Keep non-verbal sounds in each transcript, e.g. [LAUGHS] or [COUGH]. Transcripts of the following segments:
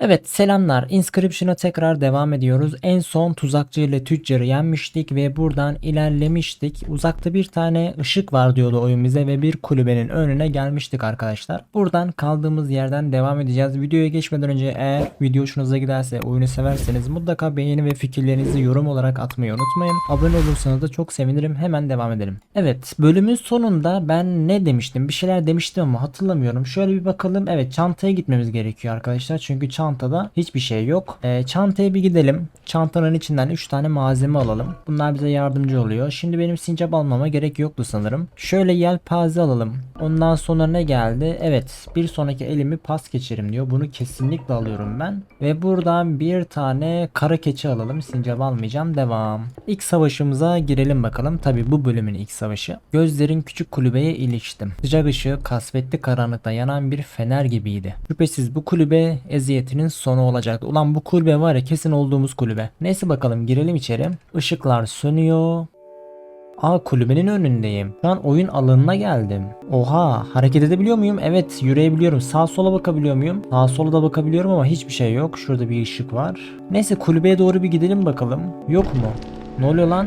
Evet selamlar. Inscription'a tekrar devam ediyoruz. En son tuzakçı ile tüccarı yenmiştik ve buradan ilerlemiştik. Uzakta bir tane ışık var diyordu oyun bize ve bir kulübenin önüne gelmiştik arkadaşlar. Buradan kaldığımız yerden devam edeceğiz. Videoya geçmeden önce eğer video hoşunuza giderse oyunu severseniz mutlaka beğeni ve fikirlerinizi yorum olarak atmayı unutmayın. Abone olursanız da çok sevinirim. Hemen devam edelim. Evet bölümün sonunda ben ne demiştim? Bir şeyler demiştim ama hatırlamıyorum. Şöyle bir bakalım. Evet çantaya gitmemiz gerekiyor arkadaşlar. Çünkü çantada hiçbir şey yok. Ee, çantaya bir gidelim. Çantanın içinden 3 tane malzeme alalım. Bunlar bize yardımcı oluyor. Şimdi benim sincap almama gerek yoktu sanırım. Şöyle yelpaze alalım. Ondan sonra ne geldi? Evet bir sonraki elimi pas geçerim diyor. Bunu kesinlikle alıyorum ben. Ve buradan bir tane kara keçi alalım. Sincap almayacağım. Devam. İlk savaşımıza girelim bakalım. Tabi bu bölümün ilk savaşı. Gözlerin küçük kulübeye iliştim. Sıcak ışığı kasvetli karanlıkta yanan bir fener gibiydi. Şüphesiz bu kulübe eziyetinin sonu olacaktı. Ulan bu kulübe var ya kesin olduğumuz kulübe. Neyse bakalım girelim içeri. Işıklar sönüyor. Aa kulübenin önündeyim. Şu an oyun alanına geldim. Oha hareket edebiliyor muyum? Evet yürüyebiliyorum. Sağ sola bakabiliyor muyum? Sağ sola da bakabiliyorum ama hiçbir şey yok. Şurada bir ışık var. Neyse kulübeye doğru bir gidelim bakalım. Yok mu? Ne oluyor lan?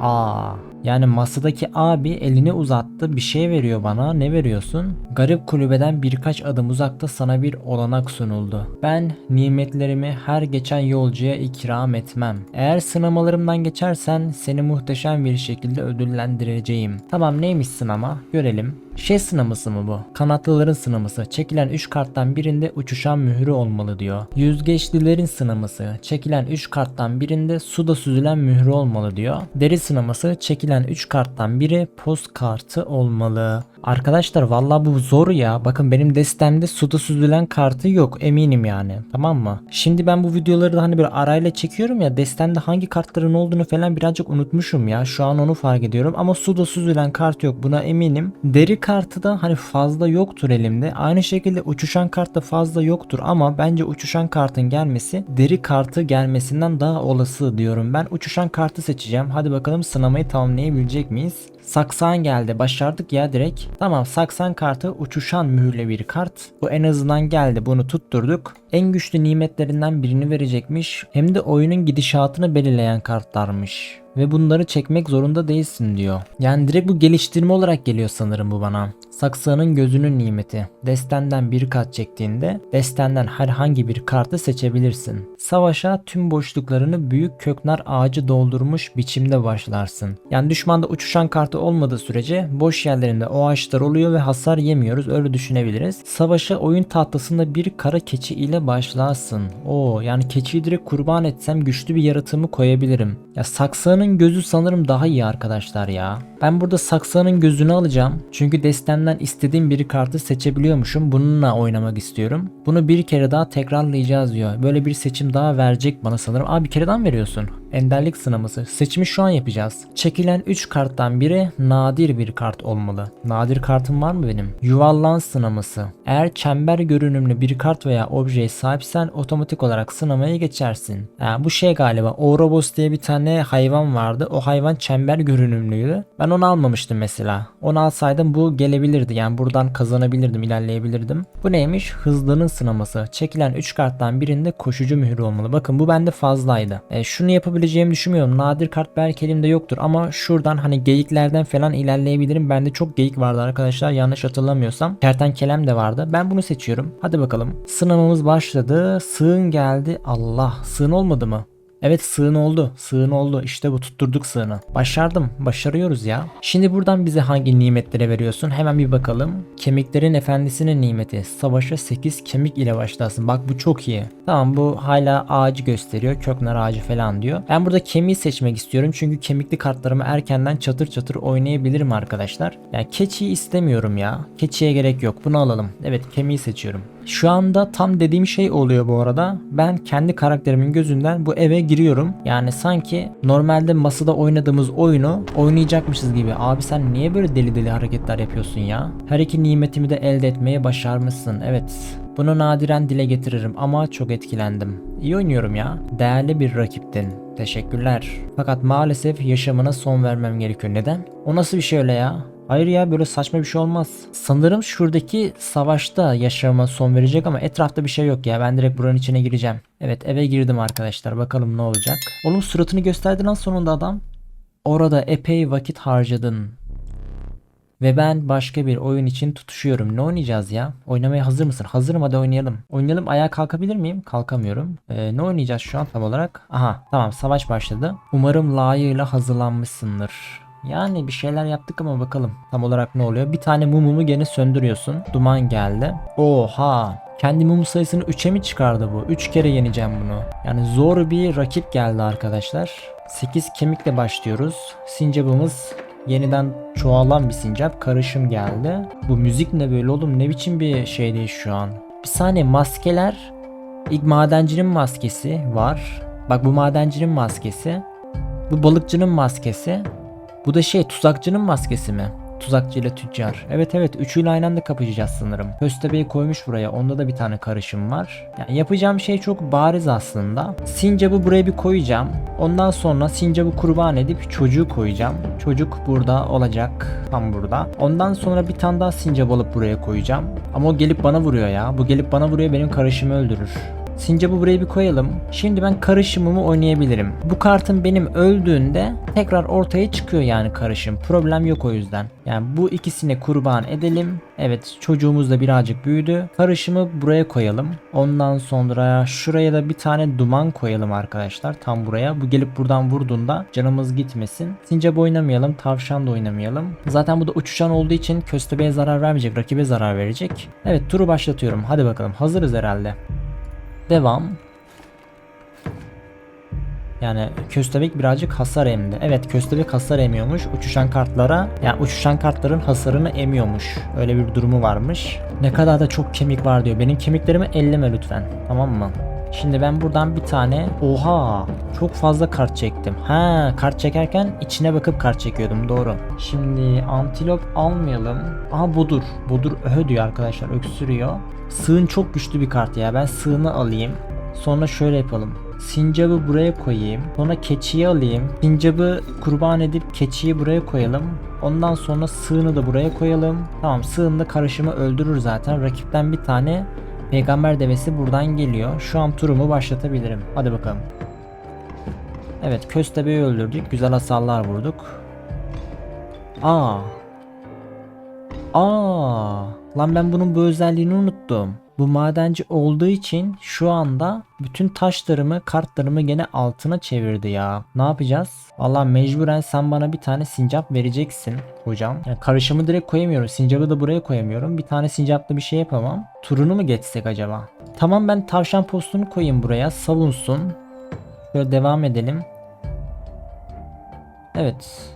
Aa yani masadaki abi elini uzattı bir şey veriyor bana ne veriyorsun? Garip kulübeden birkaç adım uzakta sana bir olanak sunuldu. Ben nimetlerimi her geçen yolcuya ikram etmem. Eğer sınamalarımdan geçersen seni muhteşem bir şekilde ödüllendireceğim. Tamam neymiş sınama görelim. Şey sınaması mı bu? Kanatlıların sınaması. Çekilen 3 karttan birinde uçuşan mührü olmalı diyor. Yüzgeçlilerin sınaması. Çekilen 3 karttan birinde suda süzülen mührü olmalı diyor. Deri sınaması. Çekilen 3 karttan biri post kartı olmalı. Arkadaşlar vallahi bu zor ya. Bakın benim destemde suda süzülen kartı yok eminim yani. Tamam mı? Şimdi ben bu videoları da hani bir arayla çekiyorum ya. Destemde hangi kartların olduğunu falan birazcık unutmuşum ya. Şu an onu fark ediyorum. Ama suda süzülen kart yok. Buna eminim. Deri kartı da hani fazla yoktur elimde. Aynı şekilde uçuşan kart da fazla yoktur. Ama bence uçuşan kartın gelmesi deri kartı gelmesinden daha olası diyorum. Ben uçuşan kartı seçeceğim. Hadi bakalım sınamayı tamamlayabilecek miyiz? Saksan geldi. Başardık ya direkt. Tamam saksan kartı uçuşan mühürle bir kart. Bu en azından geldi. Bunu tutturduk. En güçlü nimetlerinden birini verecekmiş. Hem de oyunun gidişatını belirleyen kartlarmış. Ve bunları çekmek zorunda değilsin diyor. Yani direkt bu geliştirme olarak geliyor sanırım bu bana. Saksağının gözünün nimeti. Destenden bir kart çektiğinde destenden herhangi bir kartı seçebilirsin. Savaşa tüm boşluklarını büyük köknar ağacı doldurmuş biçimde başlarsın. Yani düşmanda uçuşan kartı olmadığı sürece boş yerlerinde o ağaçlar oluyor ve hasar yemiyoruz öyle düşünebiliriz. Savaşa oyun tahtasında bir kara keçi ile başlarsın. Oo yani keçiyi direkt kurban etsem güçlü bir yaratığımı koyabilirim. Ya saksağının gözü sanırım daha iyi arkadaşlar ya. Ben burada saksağının gözünü alacağım. Çünkü destemden istediğim bir kartı seçebiliyormuşum. Bununla oynamak istiyorum. Bunu bir kere daha tekrarlayacağız diyor. Böyle bir seçim daha verecek bana sanırım. Aa bir kere daha mı veriyorsun? Enderlik sınaması. Seçimi şu an yapacağız. Çekilen 3 karttan biri nadir bir kart olmalı. Nadir kartım var mı benim? Yuvarlan sınaması. Eğer çember görünümlü bir kart veya objeye sahipsen otomatik olarak sınamaya geçersin. Yani bu şey galiba Ouroboros diye bir tane hayvan vardı. O hayvan çember görünümlüydü. Ben onu almamıştım mesela. Onu alsaydım bu gelebilirdi. Yani buradan kazanabilirdim, ilerleyebilirdim. Bu neymiş? Hızlının sınaması. Çekilen 3 karttan birinde koşucu mührü olmalı. Bakın bu bende fazlaydı. E, şunu yapabileceğimi düşünmüyorum. Nadir kart belki elimde yoktur ama şuradan hani geyiklerden falan ilerleyebilirim. Bende çok geyik vardı arkadaşlar. Yanlış hatırlamıyorsam. Kertenkelem de vardı. Ben bunu seçiyorum. Hadi bakalım. Sınavımız başladı. Sığın geldi. Allah. Sığın olmadı mı? Evet sığın oldu. Sığın oldu. İşte bu tutturduk sığını. Başardım. Başarıyoruz ya. Şimdi buradan bize hangi nimetlere veriyorsun? Hemen bir bakalım. Kemiklerin efendisinin nimeti. Savaşa 8 kemik ile başlasın. Bak bu çok iyi. Tamam bu hala ağacı gösteriyor. Köknar ağacı falan diyor. Ben burada kemiği seçmek istiyorum. Çünkü kemikli kartlarımı erkenden çatır çatır oynayabilirim arkadaşlar. Yani keçiyi istemiyorum ya. Keçiye gerek yok. Bunu alalım. Evet kemiği seçiyorum. Şu anda tam dediğim şey oluyor bu arada. Ben kendi karakterimin gözünden bu eve giriyorum. Yani sanki normalde masada oynadığımız oyunu oynayacakmışız gibi. Abi sen niye böyle deli deli hareketler yapıyorsun ya? Her iki nimetimi de elde etmeye başarmışsın. Evet. Bunu nadiren dile getiririm ama çok etkilendim. İyi oynuyorum ya. Değerli bir rakiptin. Teşekkürler. Fakat maalesef yaşamına son vermem gerekiyor. Neden? O nasıl bir şey öyle ya? Hayır ya böyle saçma bir şey olmaz. Sanırım şuradaki savaşta yaşama son verecek ama etrafta bir şey yok ya. Ben direkt buranın içine gireceğim. Evet eve girdim arkadaşlar. Bakalım ne olacak. Oğlum suratını gösterdi lan sonunda adam. Orada epey vakit harcadın. Ve ben başka bir oyun için tutuşuyorum. Ne oynayacağız ya? Oynamaya hazır mısın? Hazırım hadi oynayalım. Oynayalım ayağa kalkabilir miyim? Kalkamıyorum. Ee, ne oynayacağız şu an tam olarak? Aha tamam savaş başladı. Umarım layığıyla hazırlanmışsındır. Yani bir şeyler yaptık ama bakalım tam olarak ne oluyor. Bir tane mumumu gene söndürüyorsun. Duman geldi. Oha. Kendi mum sayısını 3'e mi çıkardı bu? 3 kere yeneceğim bunu. Yani zor bir rakip geldi arkadaşlar. 8 kemikle başlıyoruz. Sincap'ımız yeniden çoğalan bir sincap. Karışım geldi. Bu müzik ne böyle oğlum? Ne biçim bir şey değil şu an? Bir saniye maskeler. İlk madencinin maskesi var. Bak bu madencinin maskesi. Bu balıkçının maskesi. Bu da şey tuzakçının maskesi mi? Tuzakçı ile tüccar. Evet evet üçüyle aynı anda kapışacağız sanırım. Köstebeği koymuş buraya. Onda da bir tane karışım var. Yani yapacağım şey çok bariz aslında. Sincap'ı buraya bir koyacağım. Ondan sonra sincap'ı kurban edip çocuğu koyacağım. Çocuk burada olacak. Tam burada. Ondan sonra bir tane daha sincap alıp buraya koyacağım. Ama o gelip bana vuruyor ya. Bu gelip bana vuruyor benim karışımı öldürür. Sincap'ı buraya bir koyalım. Şimdi ben karışımımı oynayabilirim. Bu kartın benim öldüğünde tekrar ortaya çıkıyor yani karışım. Problem yok o yüzden. Yani bu ikisini kurban edelim. Evet çocuğumuz da birazcık büyüdü. Karışımı buraya koyalım. Ondan sonra şuraya da bir tane duman koyalım arkadaşlar. Tam buraya. Bu gelip buradan vurduğunda canımız gitmesin. Sincap oynamayalım. Tavşan da oynamayalım. Zaten bu da uçuşan olduğu için köstebeğe zarar vermeyecek. Rakibe zarar verecek. Evet turu başlatıyorum. Hadi bakalım. Hazırız herhalde. Devam. Yani köstebek birazcık hasar emdi. Evet köstebek hasar emiyormuş. Uçuşan kartlara yani uçuşan kartların hasarını emiyormuş. Öyle bir durumu varmış. Ne kadar da çok kemik var diyor. Benim kemiklerimi elleme lütfen. Tamam mı? Şimdi ben buradan bir tane oha çok fazla kart çektim. Ha kart çekerken içine bakıp kart çekiyordum doğru. Şimdi antilop almayalım. Aha budur. Budur öhö diyor arkadaşlar öksürüyor. Sığın çok güçlü bir kart ya. Ben sığını alayım. Sonra şöyle yapalım. Sincap'ı buraya koyayım. Sonra keçiyi alayım. Sincap'ı kurban edip keçiyi buraya koyalım. Ondan sonra sığını da buraya koyalım. Tamam sığın da karışımı öldürür zaten. Rakipten bir tane peygamber devesi buradan geliyor. Şu an turumu başlatabilirim. Hadi bakalım. Evet köstebeği öldürdük. Güzel hasarlar vurduk. Aa. Aa. Lan ben bunun bu özelliğini unuttum. Bu madenci olduğu için şu anda bütün taşlarımı, kartlarımı gene altına çevirdi ya. Ne yapacağız? Valla mecburen sen bana bir tane sincap vereceksin hocam. Yani karışımı direkt koyamıyorum. Sincapı da buraya koyamıyorum. Bir tane sincapla bir şey yapamam. Turunu mu geçsek acaba? Tamam ben tavşan postunu koyayım buraya. Savunsun. Böyle devam edelim. Evet.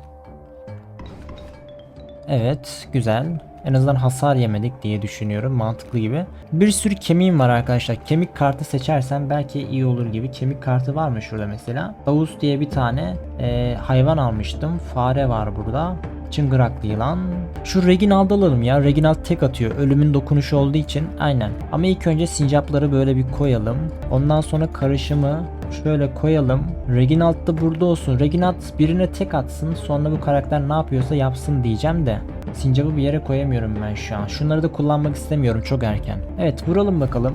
Evet, güzel. En azından hasar yemedik diye düşünüyorum. Mantıklı gibi. Bir sürü kemiğim var arkadaşlar. Kemik kartı seçersem belki iyi olur gibi. Kemik kartı var mı şurada mesela? Tavus diye bir tane e, hayvan almıştım. Fare var burada. Çıngıraklı yılan. Şu Reginald'ı alalım ya. Reginald tek atıyor. Ölümün dokunuşu olduğu için. Aynen. Ama ilk önce sincapları böyle bir koyalım. Ondan sonra karışımı şöyle koyalım. Reginald da burada olsun. Reginald birine tek atsın. Sonra bu karakter ne yapıyorsa yapsın diyeceğim de. Sincap'ı bir yere koyamıyorum ben şu an. Şunları da kullanmak istemiyorum çok erken. Evet vuralım bakalım.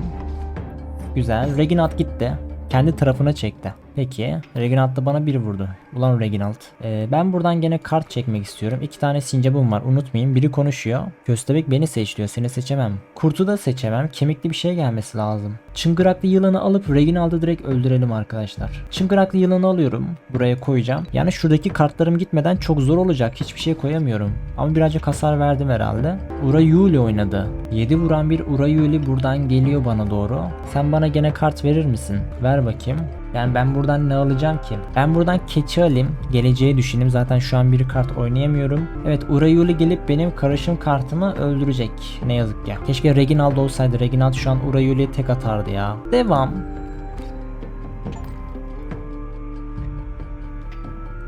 Güzel. Reginald gitti. Kendi tarafına çekti. Peki. Reginald da bana bir vurdu. Ulan Reginald. Ee, ben buradan gene kart çekmek istiyorum. İki tane sincapım var. Unutmayın. Biri konuşuyor. Köstebek beni seçiyor. Seni seçemem. Kurtu da seçemem. Kemikli bir şey gelmesi lazım. Çıngıraklı yılanı alıp Reginald'ı direkt öldürelim arkadaşlar. Çıngıraklı yılanı alıyorum. Buraya koyacağım. Yani şuradaki kartlarım gitmeden çok zor olacak. Hiçbir şey koyamıyorum. Ama birazcık hasar verdim herhalde. Urayuli oynadı. 7 vuran bir Urayuli buradan geliyor bana doğru. Sen bana gene kart verir misin? Ver bakayım. Yani ben buradan ne alacağım ki? Ben buradan keçi alayım. Geleceği düşüneyim. Zaten şu an bir kart oynayamıyorum. Evet Urayuli gelip benim karışım kartımı öldürecek. Ne yazık ki. Keşke Reginald olsaydı. Reginald şu an Urayuli'ye tek atardı ya. Devam.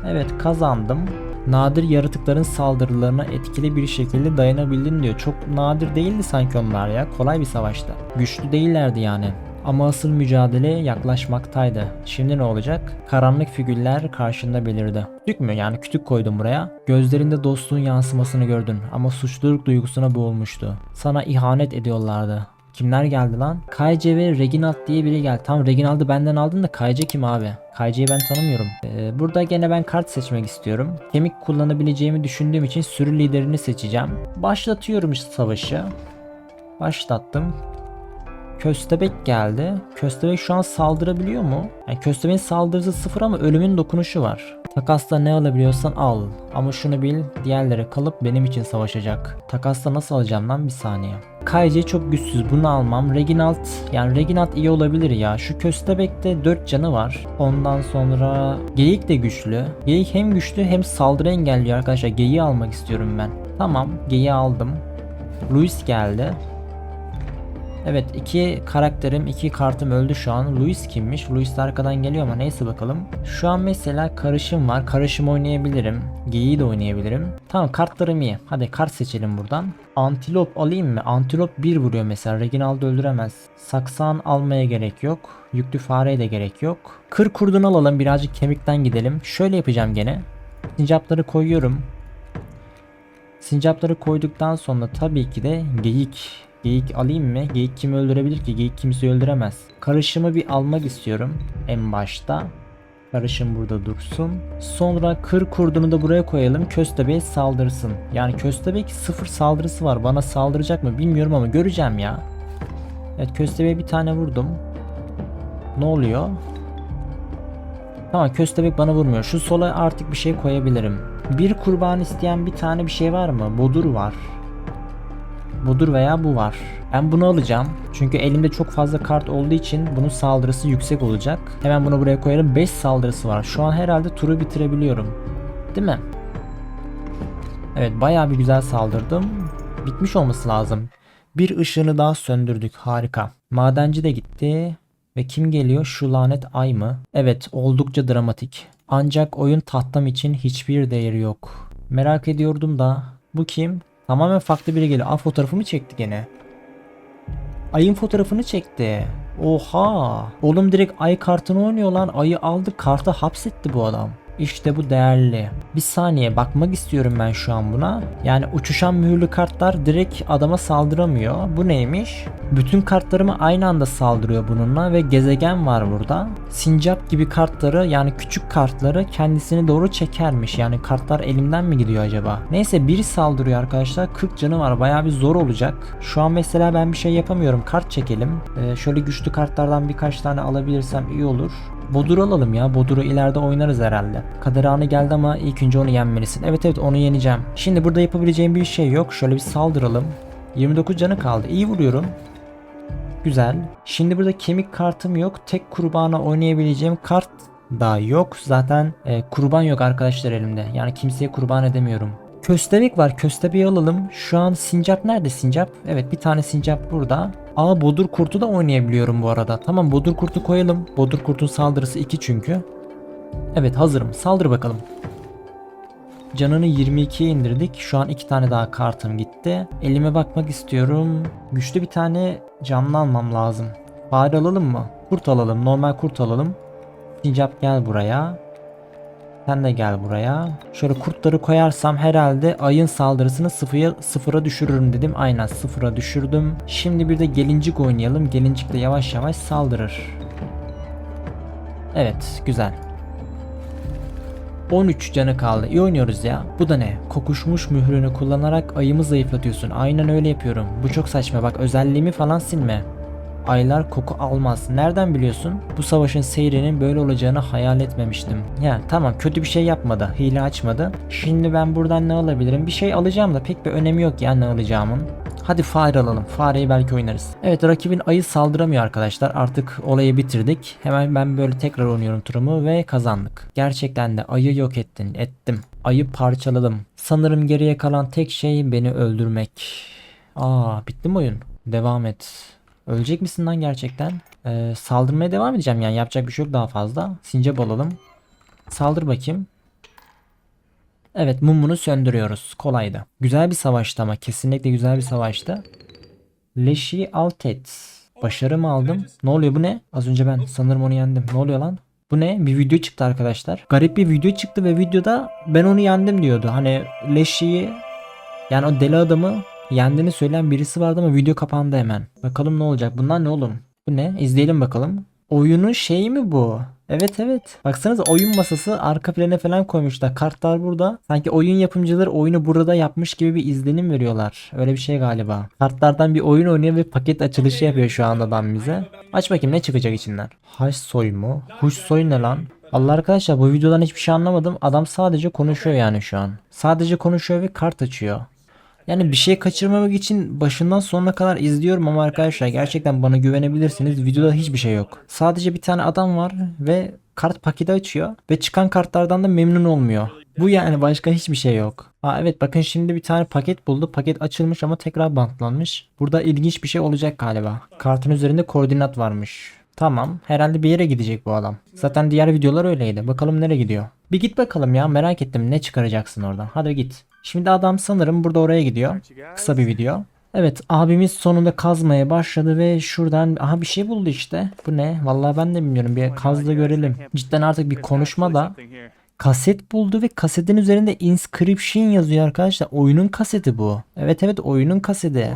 Evet kazandım. Nadir yaratıkların saldırılarına etkili bir şekilde dayanabildin diyor. Çok nadir değildi sanki onlar ya. Kolay bir savaştı. Güçlü değillerdi yani. Ama asıl mücadele yaklaşmaktaydı. Şimdi ne olacak? Karanlık figürler karşında belirdi. Kütük mü? Yani kütük koydum buraya. Gözlerinde dostluğun yansımasını gördün ama suçluluk duygusuna boğulmuştu. Sana ihanet ediyorlardı. Kimler geldi lan? Kayce ve Reginald diye biri geldi. Tam Reginald'ı benden aldın da Kayce kim abi? Kayce'yi ben tanımıyorum. Ee, burada gene ben kart seçmek istiyorum. Kemik kullanabileceğimi düşündüğüm için sürü liderini seçeceğim. Başlatıyorum işte savaşı. Başlattım. Köstebek geldi. Köstebek şu an saldırabiliyor mu? Yani köstebeğin saldırısı sıfır ama ölümün dokunuşu var. Takasta ne alabiliyorsan al. Ama şunu bil diğerleri kalıp benim için savaşacak. Takasta nasıl alacağım lan bir saniye. Kayce çok güçsüz bunu almam. Reginald yani Reginald iyi olabilir ya. Şu köstebekte 4 canı var. Ondan sonra Geyik de güçlü. Geyik hem güçlü hem saldırı engelliyor arkadaşlar. Geyiği almak istiyorum ben. Tamam geyiği aldım. Luis geldi. Evet iki karakterim iki kartım öldü şu an. Luis kimmiş? Luis de arkadan geliyor ama neyse bakalım. Şu an mesela karışım var. Karışım oynayabilirim. Geyiği de oynayabilirim. Tamam kartlarım iyi. Hadi kart seçelim buradan. Antilop alayım mı? Antilop 1 vuruyor mesela. Reginald'ı öldüremez. Saksan almaya gerek yok. Yüklü fareye de gerek yok. Kır kurdunu alalım. Birazcık kemikten gidelim. Şöyle yapacağım gene. Sincapları koyuyorum. Sincapları koyduktan sonra tabii ki de geyik Geyik alayım mı? Geyik kimi öldürebilir ki? Geyik kimseyi öldüremez. Karışımı bir almak istiyorum en başta. Karışım burada dursun. Sonra kır kurdunu da buraya koyalım. Köstebek saldırsın. Yani köstebek sıfır saldırısı var. Bana saldıracak mı bilmiyorum ama göreceğim ya. Evet köstebeğe bir tane vurdum. Ne oluyor? Tamam köstebek bana vurmuyor. Şu sola artık bir şey koyabilirim. Bir kurban isteyen bir tane bir şey var mı? Bodur var. Budur veya bu var. Ben bunu alacağım. Çünkü elimde çok fazla kart olduğu için bunun saldırısı yüksek olacak. Hemen bunu buraya koyarım. 5 saldırısı var. Şu an herhalde turu bitirebiliyorum. Değil mi? Evet bayağı bir güzel saldırdım. Bitmiş olması lazım. Bir ışığını daha söndürdük. Harika. Madenci de gitti. Ve kim geliyor? Şu lanet ay mı? Evet oldukça dramatik. Ancak oyun tahtam için hiçbir değeri yok. Merak ediyordum da bu kim? Tamamen farklı biri geliyor. Aa fotoğrafımı çekti gene. Ayın fotoğrafını çekti. Oha. Oğlum direkt ay kartını oynuyor lan. Ayı aldı karta hapsetti bu adam. İşte bu değerli. Bir saniye bakmak istiyorum ben şu an buna. Yani uçuşan mühürlü kartlar direkt adama saldıramıyor. Bu neymiş? Bütün kartlarıma aynı anda saldırıyor bununla ve gezegen var burada. Sincap gibi kartları yani küçük kartları kendisine doğru çekermiş. Yani kartlar elimden mi gidiyor acaba? Neyse biri saldırıyor arkadaşlar. 40 canı var. Bayağı bir zor olacak. Şu an mesela ben bir şey yapamıyorum. Kart çekelim. Ee, şöyle güçlü kartlardan birkaç tane alabilirsem iyi olur. Bodur alalım ya. Bodur'u ileride oynarız herhalde. Kader anı geldi ama ilk önce onu yenmelisin. Evet evet onu yeneceğim. Şimdi burada yapabileceğim bir şey yok. Şöyle bir saldıralım. 29 canı kaldı. İyi vuruyorum. Güzel. Şimdi burada kemik kartım yok. Tek kurbana oynayabileceğim kart da yok. Zaten e, kurban yok arkadaşlar elimde. Yani kimseye kurban edemiyorum. Köstebek var. Köstebeği alalım. Şu an sincap nerede sincap? Evet bir tane sincap burada. Aa bodur kurtu da oynayabiliyorum bu arada. Tamam bodur kurtu koyalım. Bodur kurtun saldırısı 2 çünkü. Evet hazırım. Saldır bakalım. Canını 22'ye indirdik. Şu an iki tane daha kartım gitti. Elime bakmak istiyorum. Güçlü bir tane canlı almam lazım. Fare alalım mı? Kurt alalım. Normal kurt alalım. Sincap gel buraya. Sen de gel buraya. Şöyle kurtları koyarsam herhalde ayın saldırısını sıfıra, sıfıra düşürürüm dedim. Aynen sıfıra düşürdüm. Şimdi bir de gelincik oynayalım. Gelincik de yavaş yavaş saldırır. Evet güzel. 13 canı kaldı. İyi oynuyoruz ya. Bu da ne? Kokuşmuş mührünü kullanarak ayımı zayıflatıyorsun. Aynen öyle yapıyorum. Bu çok saçma. Bak özelliğimi falan silme. Aylar koku almaz. Nereden biliyorsun? Bu savaşın seyrinin böyle olacağını hayal etmemiştim. Ya tamam kötü bir şey yapmadı. Hile açmadı. Şimdi ben buradan ne alabilirim? Bir şey alacağım da pek bir önemi yok ya ne alacağımın. Hadi fare alalım. Fareyi belki oynarız. Evet rakibin ayı saldıramıyor arkadaşlar. Artık olayı bitirdik. Hemen ben böyle tekrar oynuyorum turumu ve kazandık. Gerçekten de ayı yok ettin. Ettim. Ayı parçaladım. Sanırım geriye kalan tek şey beni öldürmek. Aa bitti mi oyun? Devam et. Ölecek misin lan gerçekten? Ee, saldırmaya devam edeceğim yani yapacak bir şey yok daha fazla. Sincap alalım. Saldır bakayım. Evet mumunu söndürüyoruz. Kolaydı. Güzel bir savaştı ama kesinlikle güzel bir savaştı. Leşi alt et. Başarı mı aldım? Ne oluyor bu ne? Az önce ben sanırım onu yendim. Ne oluyor lan? Bu ne? Bir video çıktı arkadaşlar. Garip bir video çıktı ve videoda ben onu yendim diyordu. Hani Leşi'yi yani o deli adamı yendiğini söyleyen birisi vardı ama video kapandı hemen. Bakalım ne olacak? Bunlar ne oğlum? Bu ne? İzleyelim bakalım. Oyunun şeyi mi bu? Evet evet. Baksanıza oyun masası arka plana falan koymuşlar. Kartlar burada. Sanki oyun yapımcıları oyunu burada yapmış gibi bir izlenim veriyorlar. Öyle bir şey galiba. Kartlardan bir oyun oynuyor ve paket açılışı yapıyor şu anda adam bize. Aç bakayım ne çıkacak içinden. Haş soy mu? Huş soy ne lan? Allah arkadaşlar bu videodan hiçbir şey anlamadım. Adam sadece konuşuyor yani şu an. Sadece konuşuyor ve kart açıyor. Yani bir şey kaçırmamak için başından sonuna kadar izliyorum ama arkadaşlar gerçekten bana güvenebilirsiniz. Videoda hiçbir şey yok. Sadece bir tane adam var ve kart paketi açıyor ve çıkan kartlardan da memnun olmuyor. Bu yani başka hiçbir şey yok. Aa evet bakın şimdi bir tane paket buldu. Paket açılmış ama tekrar bantlanmış. Burada ilginç bir şey olacak galiba. Kartın üzerinde koordinat varmış. Tamam. Herhalde bir yere gidecek bu adam. Zaten diğer videolar öyleydi. Bakalım nereye gidiyor. Bir git bakalım ya merak ettim ne çıkaracaksın oradan. Hadi git. Şimdi adam sanırım burada oraya gidiyor. Kısa bir video. Evet abimiz sonunda kazmaya başladı ve şuradan aha bir şey buldu işte. Bu ne? Vallahi ben de bilmiyorum. Bir kaz da görelim. Cidden artık bir konuşma da kaset buldu ve kasetin üzerinde inscription yazıyor arkadaşlar. Oyunun kaseti bu. Evet evet oyunun kaseti.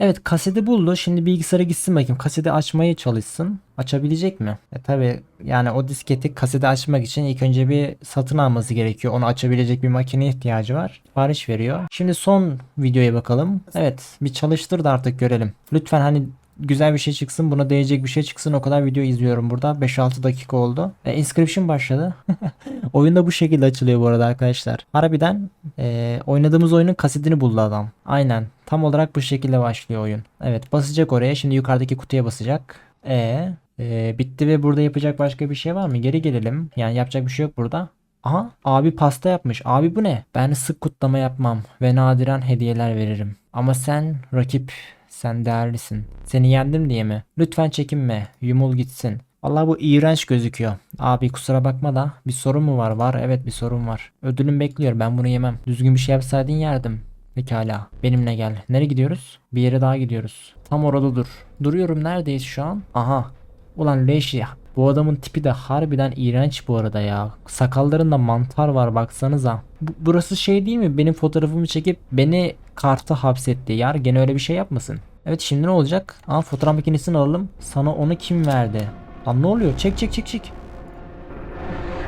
Evet kaseti buldu. Şimdi bilgisayara gitsin bakayım. Kaseti açmaya çalışsın. Açabilecek mi? E tabi yani o disketi kaseti açmak için ilk önce bir satın alması gerekiyor. Onu açabilecek bir makine ihtiyacı var. Sipariş veriyor. Şimdi son videoya bakalım. Evet bir çalıştır da artık görelim. Lütfen hani güzel bir şey çıksın buna değecek bir şey çıksın. O kadar video izliyorum burada. 5-6 dakika oldu. E, inscription başladı. [LAUGHS] Oyunda bu şekilde açılıyor bu arada arkadaşlar. Harbiden e, oynadığımız oyunun kasetini buldu adam. Aynen. Tam olarak bu şekilde başlıyor oyun. Evet basacak oraya. Şimdi yukarıdaki kutuya basacak. E, e bitti ve burada yapacak başka bir şey var mı? Geri gelelim. Yani yapacak bir şey yok burada. Aha abi pasta yapmış. Abi bu ne? Ben sık kutlama yapmam ve nadiren hediyeler veririm. Ama sen rakip sen değerlisin. Seni yendim diye mi? Lütfen çekinme. Yumul gitsin. Allah bu iğrenç gözüküyor. Abi kusura bakma da bir sorun mu var? Var evet bir sorun var. Ödülüm bekliyor ben bunu yemem. Düzgün bir şey yapsaydın yerdim. Pekala. Benimle gel. Nereye gidiyoruz? Bir yere daha gidiyoruz. Tam orada dur. Duruyorum neredeyiz şu an? Aha. Ulan leş. Bu adamın tipi de harbiden iğrenç bu arada ya. Sakallarında mantar var baksanıza. Bu- burası şey değil mi? Benim fotoğrafımı çekip beni karta hapsetti. Yar gene öyle bir şey yapmasın. Evet şimdi ne olacak? Aa fotoğraf makinesini alalım. Sana onu kim verdi? Lan ne oluyor? Çek çek çek çek.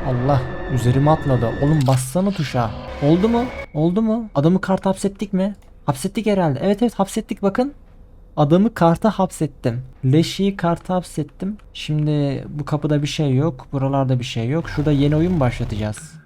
Allah üzerime atladı. Oğlum bassana tuşa. Oldu mu? Oldu mu? Adamı kart hapsettik mi? Hapsettik herhalde. Evet evet hapsettik bakın. Adamı karta hapsettim. Leşi'yi karta hapsettim. Şimdi bu kapıda bir şey yok. Buralarda bir şey yok. Şurada yeni oyun başlatacağız.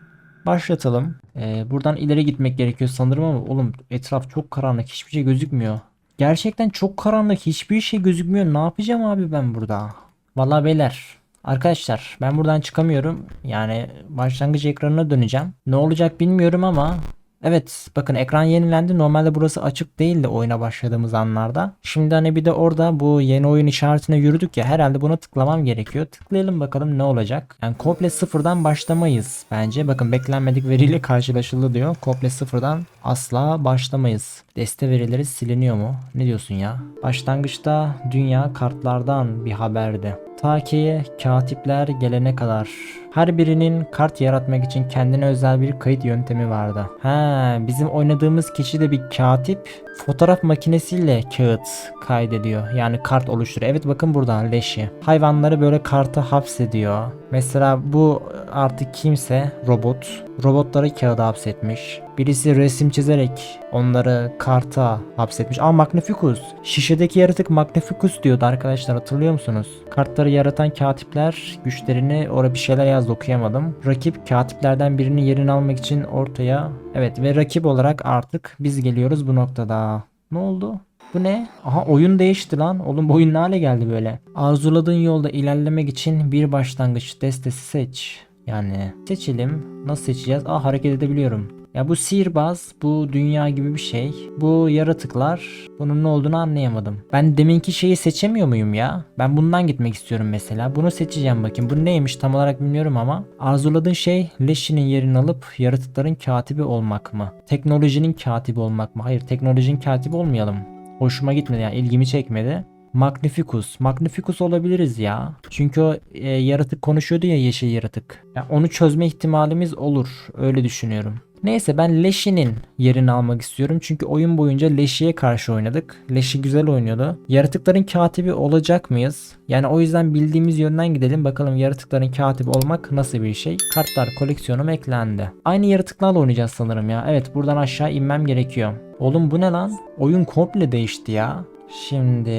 Başlatalım. Ee, buradan ileri gitmek gerekiyor sanırım ama oğlum etraf çok karanlık. Hiçbir şey gözükmüyor. Gerçekten çok karanlık. Hiçbir şey gözükmüyor. Ne yapacağım abi ben burada? Vallahi beyler. Arkadaşlar ben buradan çıkamıyorum. Yani başlangıç ekranına döneceğim. Ne olacak bilmiyorum ama Evet bakın ekran yenilendi. Normalde burası açık değildi oyuna başladığımız anlarda. Şimdi hani bir de orada bu yeni oyun işaretine yürüdük ya herhalde buna tıklamam gerekiyor. Tıklayalım bakalım ne olacak. Yani komple sıfırdan başlamayız bence. Bakın beklenmedik veriyle karşılaşıldı diyor. Komple sıfırdan asla başlamayız. Deste verileri siliniyor mu? Ne diyorsun ya? Başlangıçta dünya kartlardan bir haberdi. Ta ki katipler gelene kadar. Her birinin kart yaratmak için kendine özel bir kayıt yöntemi vardı. Ha, bizim oynadığımız kişi de bir katip. Fotoğraf makinesiyle kağıt kaydediyor. Yani kart oluşturuyor. Evet bakın burada leşi. Hayvanları böyle karta hapsediyor. Mesela bu artık kimse robot. Robotları kağıda hapsetmiş. Birisi resim çizerek onları karta hapsetmiş. Aa Magnificus. Şişedeki yaratık Magnificus diyordu arkadaşlar hatırlıyor musunuz? Kartları yaratan katipler güçlerini orada bir şeyler yazdı okuyamadım. Rakip katiplerden birinin yerini almak için ortaya evet ve rakip olarak artık biz geliyoruz bu noktada. Ne oldu? Bu ne? Aha oyun değişti lan. Oğlum bu oyun ne hale geldi böyle? Arzuladığın yolda ilerlemek için bir başlangıç destesi seç. Yani seçelim. Nasıl seçeceğiz? Aa hareket edebiliyorum. Ya bu sihirbaz, bu dünya gibi bir şey. Bu yaratıklar. Bunun ne olduğunu anlayamadım. Ben deminki şeyi seçemiyor muyum ya? Ben bundan gitmek istiyorum mesela. Bunu seçeceğim bakayım. Bu neymiş tam olarak bilmiyorum ama. Arzuladığın şey Leşi'nin yerini alıp yaratıkların katibi olmak mı? Teknolojinin katibi olmak mı? Hayır teknolojinin katibi olmayalım. Hoşuma gitmedi yani ilgimi çekmedi. Magnificus. Magnificus olabiliriz ya. Çünkü o e, yaratık konuşuyordu ya yeşil yaratık. Ya onu çözme ihtimalimiz olur. Öyle düşünüyorum. Neyse ben Leşi'nin yerini almak istiyorum. Çünkü oyun boyunca Leşi'ye karşı oynadık. Leşi güzel oynuyordu. Yaratıkların katibi olacak mıyız? Yani o yüzden bildiğimiz yönden gidelim. Bakalım yaratıkların katibi olmak nasıl bir şey? Kartlar koleksiyonum eklendi. Aynı yaratıklarla oynayacağız sanırım ya. Evet buradan aşağı inmem gerekiyor. Oğlum bu ne lan? Oyun komple değişti ya. Şimdi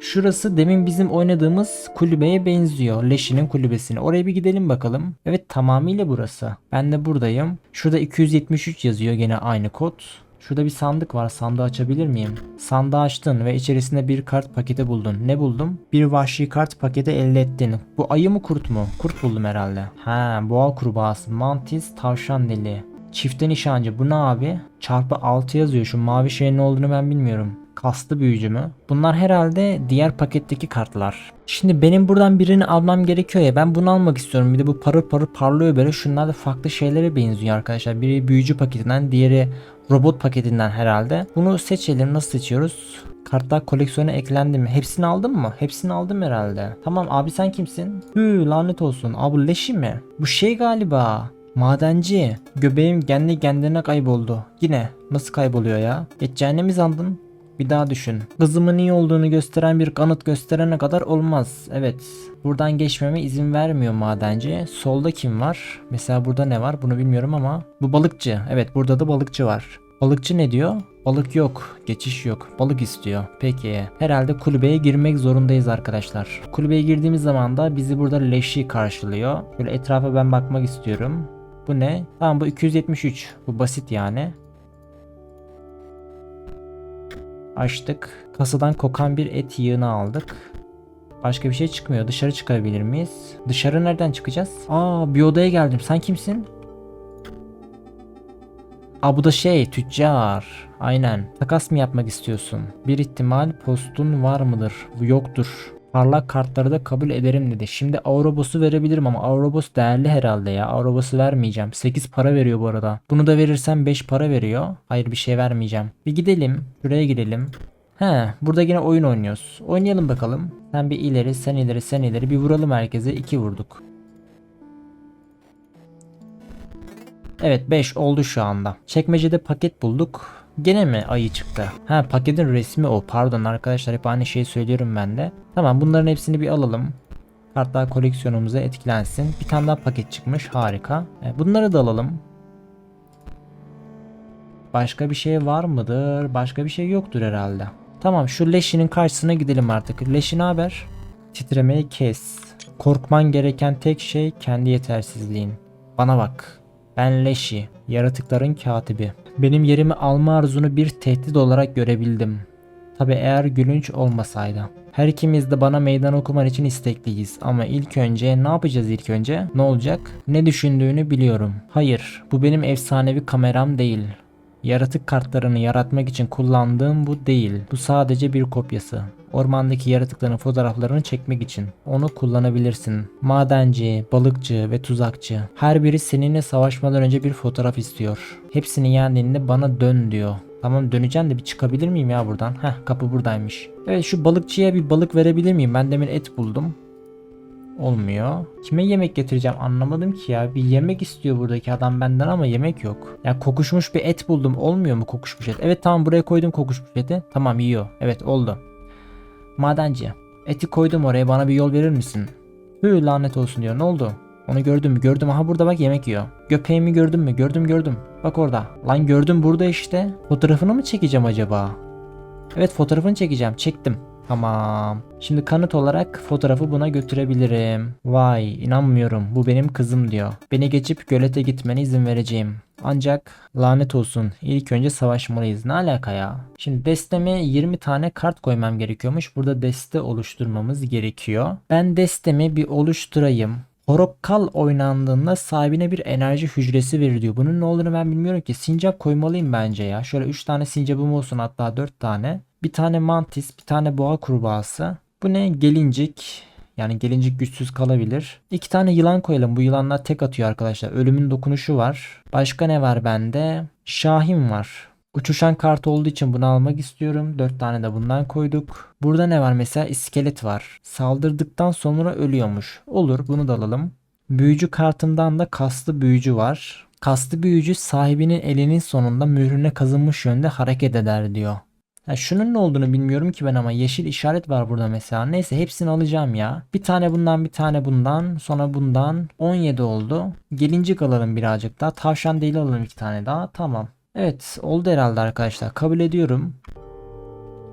şurası demin bizim oynadığımız kulübeye benziyor. Leşi'nin kulübesine. Oraya bir gidelim bakalım. Evet tamamıyla burası. Ben de buradayım. Şurada 273 yazıyor gene aynı kod. Şurada bir sandık var. Sandığı açabilir miyim? Sandığı açtın ve içerisinde bir kart paketi buldun. Ne buldum? Bir vahşi kart paketi elde ettin. Bu ayı mı kurt mu? Kurt buldum herhalde. Ha, boğa kurbağası, mantis, tavşan deli. Çifte nişancı. Bu ne abi? Çarpı 6 yazıyor. Şu mavi şeyin ne olduğunu ben bilmiyorum. Kaslı büyücü mü? Bunlar herhalde diğer paketteki kartlar. Şimdi benim buradan birini almam gerekiyor ya. Ben bunu almak istiyorum. Bir de bu parıl parıl parlıyor böyle. Şunlar da farklı şeylere benziyor arkadaşlar. Biri büyücü paketinden, diğeri robot paketinden herhalde. Bunu seçelim. Nasıl seçiyoruz? Kartlar koleksiyona eklendi mi? Hepsini aldın mı? Hepsini aldım herhalde. Tamam abi sen kimsin? Hü lanet olsun. Abi leşi mi? Bu şey galiba. Madenci. Göbeğim kendi kendine kayboldu. Yine. Nasıl kayboluyor ya? Geçeceğini mi sandın? Bir daha düşün. Kızımın iyi olduğunu gösteren bir kanıt gösterene kadar olmaz. Evet. Buradan geçmeme izin vermiyor madenci. Solda kim var? Mesela burada ne var? Bunu bilmiyorum ama. Bu balıkçı. Evet burada da balıkçı var. Balıkçı ne diyor? Balık yok. Geçiş yok. Balık istiyor. Peki. Herhalde kulübeye girmek zorundayız arkadaşlar. Kulübeye girdiğimiz zaman da bizi burada leşi karşılıyor. Böyle etrafa ben bakmak istiyorum. Bu ne? Tamam bu 273. Bu basit yani. Açtık. Kasadan kokan bir et yığını aldık. Başka bir şey çıkmıyor. Dışarı çıkabilir miyiz? Dışarı nereden çıkacağız? Aa bir odaya geldim. Sen kimsin? Aa bu da şey tüccar. Aynen. Takas mı yapmak istiyorsun? Bir ihtimal postun var mıdır? Yoktur. Parlak kartları da kabul ederim dedi. Şimdi Aurobos'u verebilirim ama Aurobos değerli herhalde ya. Aurobos'u vermeyeceğim. 8 para veriyor bu arada. Bunu da verirsem 5 para veriyor. Hayır bir şey vermeyeceğim. Bir gidelim. Şuraya gidelim. He, burada yine oyun oynuyoruz. Oynayalım bakalım. Sen bir ileri, sen ileri, sen ileri. Bir vuralım herkese. 2 vurduk. Evet 5 oldu şu anda. Çekmecede paket bulduk. Gene mi ayı çıktı? Ha paketin resmi o. Pardon arkadaşlar hep aynı şeyi söylüyorum ben de. Tamam bunların hepsini bir alalım. Kartlar koleksiyonumuza etkilensin. Bir tane daha paket çıkmış. Harika. E, bunları da alalım. Başka bir şey var mıdır? Başka bir şey yoktur herhalde. Tamam şu leşinin karşısına gidelim artık. Leşi ne haber? Titremeyi kes. Korkman gereken tek şey kendi yetersizliğin. Bana bak. Ben Leşi, yaratıkların katibi. Benim yerimi alma arzunu bir tehdit olarak görebildim. Tabi eğer gülünç olmasaydı. Her ikimiz de bana meydan okuman için istekliyiz ama ilk önce ne yapacağız ilk önce? Ne olacak? Ne düşündüğünü biliyorum. Hayır, bu benim efsanevi kameram değil. Yaratık kartlarını yaratmak için kullandığım bu değil. Bu sadece bir kopyası. Ormandaki yaratıkların fotoğraflarını çekmek için. Onu kullanabilirsin. Madenci, balıkçı ve tuzakçı. Her biri seninle savaşmadan önce bir fotoğraf istiyor. Hepsini yendiğinde bana dön diyor. Tamam döneceğim de bir çıkabilir miyim ya buradan? Heh kapı buradaymış. Evet şu balıkçıya bir balık verebilir miyim? Ben demin et buldum. Olmuyor. Kime yemek getireceğim anlamadım ki ya. Bir yemek istiyor buradaki adam benden ama yemek yok. Ya kokuşmuş bir et buldum. Olmuyor mu kokuşmuş et? Evet tamam buraya koydum kokuşmuş eti. Tamam yiyor. Evet oldu. Madenci. Eti koydum oraya bana bir yol verir misin? Hü lanet olsun diyor. Ne oldu? Onu gördüm mü? Gördüm. Aha burada bak yemek yiyor. Göpeğimi gördün mü? Gördüm gördüm. Bak orada. Lan gördüm burada işte. Fotoğrafını mı çekeceğim acaba? Evet fotoğrafını çekeceğim. Çektim. Tamam. Şimdi kanıt olarak fotoğrafı buna götürebilirim. Vay inanmıyorum bu benim kızım diyor. Beni geçip gölete gitmene izin vereceğim. Ancak lanet olsun ilk önce savaşmalıyız. Ne alaka ya? Şimdi desteme 20 tane kart koymam gerekiyormuş. Burada deste oluşturmamız gerekiyor. Ben destemi bir oluşturayım. Horokkal oynandığında sahibine bir enerji hücresi verir diyor. Bunun ne olduğunu ben bilmiyorum ki. Sincap koymalıyım bence ya. Şöyle 3 tane sincapım olsun hatta 4 tane. Bir tane mantis, bir tane boğa kurbağası. Bu ne? Gelincik. Yani gelincik güçsüz kalabilir. İki tane yılan koyalım. Bu yılanlar tek atıyor arkadaşlar. Ölümün dokunuşu var. Başka ne var bende? Şahin var. Uçuşan kart olduğu için bunu almak istiyorum. 4 tane de bundan koyduk. Burada ne var mesela? İskelet var. Saldırdıktan sonra ölüyormuş. Olur bunu da alalım. Büyücü kartından da kaslı büyücü var. Kaslı büyücü sahibinin elinin sonunda mührüne kazınmış yönde hareket eder diyor. Ha, şunun ne olduğunu bilmiyorum ki ben ama yeşil işaret var burada mesela. Neyse hepsini alacağım ya. Bir tane bundan bir tane bundan sonra bundan 17 oldu. Gelincik alalım birazcık daha. Tavşan değil alalım iki tane daha. Tamam. Evet oldu herhalde arkadaşlar. Kabul ediyorum.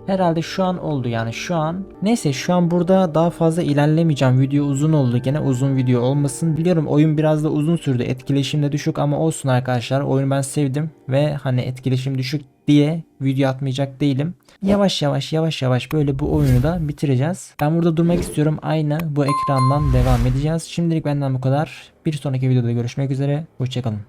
Herhalde şu an oldu yani şu an. Neyse şu an burada daha fazla ilerlemeyeceğim. Video uzun oldu gene uzun video olmasın. Biliyorum oyun biraz da uzun sürdü. Etkileşim de düşük ama olsun arkadaşlar. Oyunu ben sevdim ve hani etkileşim düşük diye video atmayacak değilim. Yavaş yavaş yavaş yavaş böyle bu oyunu da bitireceğiz. Ben burada durmak istiyorum. Aynı bu ekrandan devam edeceğiz. Şimdilik benden bu kadar. Bir sonraki videoda görüşmek üzere. Hoşçakalın.